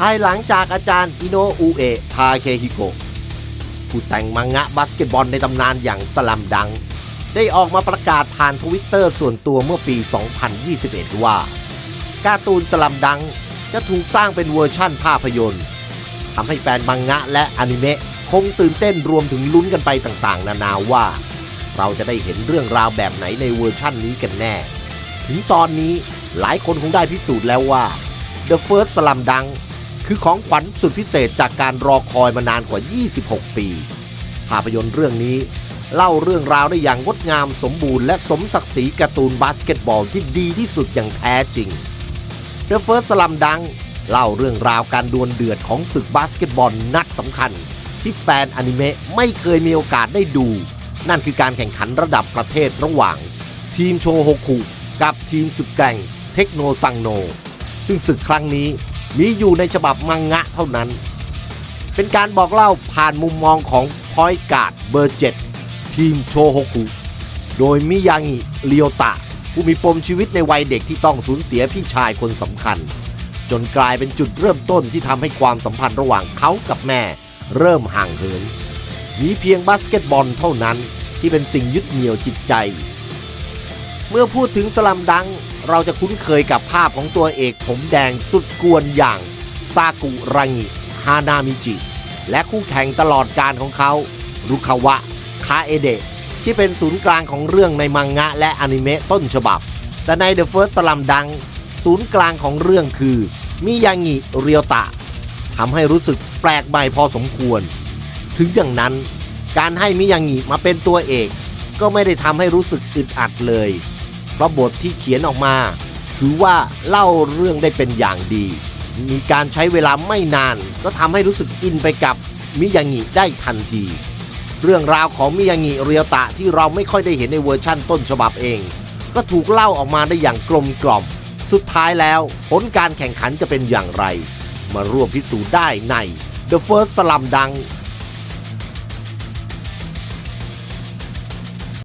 ภายหลังจากอาจารย์อิโนอุเอะทาเคฮิโกะผู้แต่งมังงะบาสเกตบอลในตำนานอย่างสลัมดัง ได้ออกมาประกาศผ่านทวิตเตอร์ส่วนตัวเมื่อปี 2021 ว่า การ์ตูนสลัมดังจะถูกสร้างเป็นเวอร์ชั่นภาพยนตร์ทำให้แฟนมังงะและอนิเมะคงตื่นเต้นรวมถึงลุ้นกันไปต่างๆ นานาว่า เราจะได้เห็นเรื่องราวแบบไหนในเวอร์ชั่นนี้กันแน่ ถึงตอนนี้หลายคนคงได้พิสูจน์แล้วว่า The First Slam Dunk คือของขวัญสุดพิเศษจากการรอคอยมานานกว่า 26 ปี ภาพยนตร์เรื่องนี้เล่าเรื่องราวได้อย่างงดงามสมบูรณ์และสมศักดิ์ศรีการ์ตูนบาสเกตบอลที่ดีที่สุดอย่างแท้จริง The First Slam Dunk เล่าเรื่องราวการดวลเดือดของศึกบาสเกตบอลนัดสำคัญ ที่แฟนอนิเมะไม่เคยมีโอกาสได้ดู นั่นคือการแข่งขันระดับประเทศระหว่าง ทีมโชโฮคุกับทีมสุดแกร่งเทคโนซังโน ซึ่งศึกครั้งนี้ มีอยู่ในฉบับมังงะเท่านั้น เป็นการบอกเล่าผ่านมุมมองของพอยการ์ดเบอร์ 7 ทีมโชโฮคุ โดยมิยางิเรียวตะ ผู้มีปมชีวิตในวัยเด็กที่ต้องสูญเสียพี่ชายคนสำคัญ จนกลายเป็นจุดเริ่มต้นที่ทำให้ความสัมพันธ์ระหว่างเขากับแม่ เริ่มห่างเหิน มีเพียงบาสเกตบอลเท่านั้นที่เป็นสิ่งยึดเหนี่ยวจิตใจ เมื่อพูดถึงสลัมดัง เราจะคุ้นเคยกับภาพของตัวเอกผมแดงสุดกวนอย่างซากุรังิฮานามิจิ และคู่แข่งตลอดการของเขารุคาวะ คาเอเดะที่เป็นศูนย์กลางของเรื่องในมังงะและอนิเมะต้นฉบับ แต่ใน The First Slam Dunk ศูนย์กลางของเรื่องคือมิยางิเรียวตะทำให้รู้สึกแปลกใหม่พอสมควร ถึงอย่างนั้น การให้มิยางิมาเป็นตัวเอก ก็ไม่ได้ทำให้รู้สึกอึดอัดเลย เพราะบทที่เขียนออกมา ถือว่าเล่าเรื่องได้เป็นอย่างดี มีการใช้เวลาไม่นาน ก็ทำให้รู้สึกอินไปกับมิยางิได้ทันที เรื่องราวของมิยางิเรียวตะที่เราไม่ค่อยได้เห็นในเวอร์ชั่นต้นฉบับเอง ก็ถูกเล่าออกมาได้อย่างกลมกล่อม สุดท้ายแล้วผลการแข่งขันจะเป็นอย่างไร มาร่วมพิสูจน์ได้ใน The First Slam Dunk